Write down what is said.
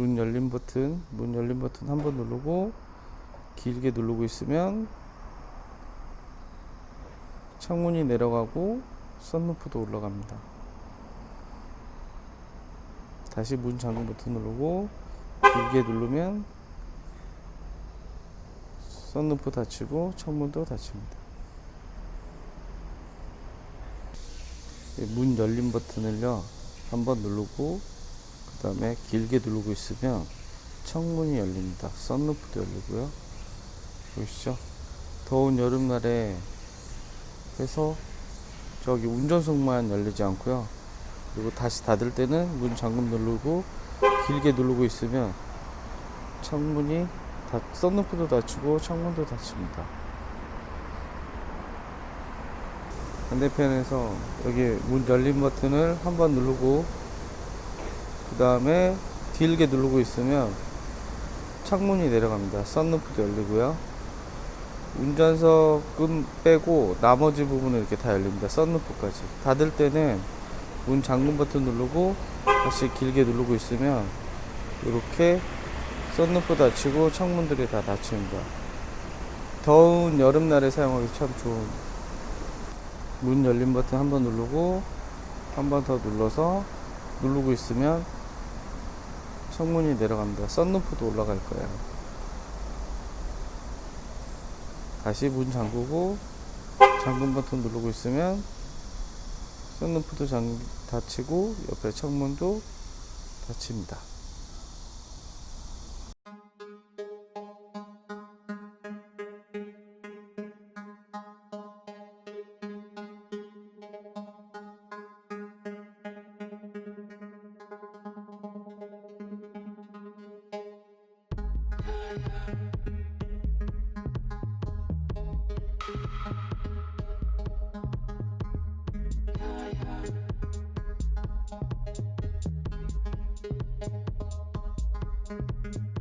문 열림 버튼, 문 열림 버튼 한 번 누르고 길게 누르고 있으면 창문이 내려가고 썬루프도 올라갑니다. 다시 문 잠금 버튼 누르고 길게 누르면 썬루프 닫히고 창문도 닫힙니다. 이문 열림 버튼을요 한번 누르고 그 다음에 길게 누르고 있으면 창문이 열립니다. 썬루프도 열리고요. 보이시죠? 더운 여름날에 해서 저기 운전석만 열리지 않고요. 그리고 다시 닫을 때는 문 잠금 누르고 길게 누르고 있으면 창문이 다 썬루프도 닫히고 창문도 닫힙니다. 반대편에서 여기 문 열림 버튼을 한번 누르고 그 다음에 길게 누르고 있으면 창문이 내려갑니다. 썬루프도 열리고요. 운전석은 빼고 나머지 부분은 이렇게 다 열립니다. 썬루프까지. 닫을 때는 문 잠금 버튼 누르고 다시 길게 누르고 있으면 이렇게 썬루프 닫히고 창문들이 다 닫힙니다. 더운 여름날에 사용하기 참 좋은 문 열림 버튼 한번 누르고 한 번 더 눌러서 누르고 있으면 창문이 내려갑니다. 썬루프도 올라갈 거예요. 다시 문 잠그고 잠금 버튼 누르고 있으면 썬루프도 잠, 닫히고 옆에 창문도 닫힙니다. thank mm -hmm. you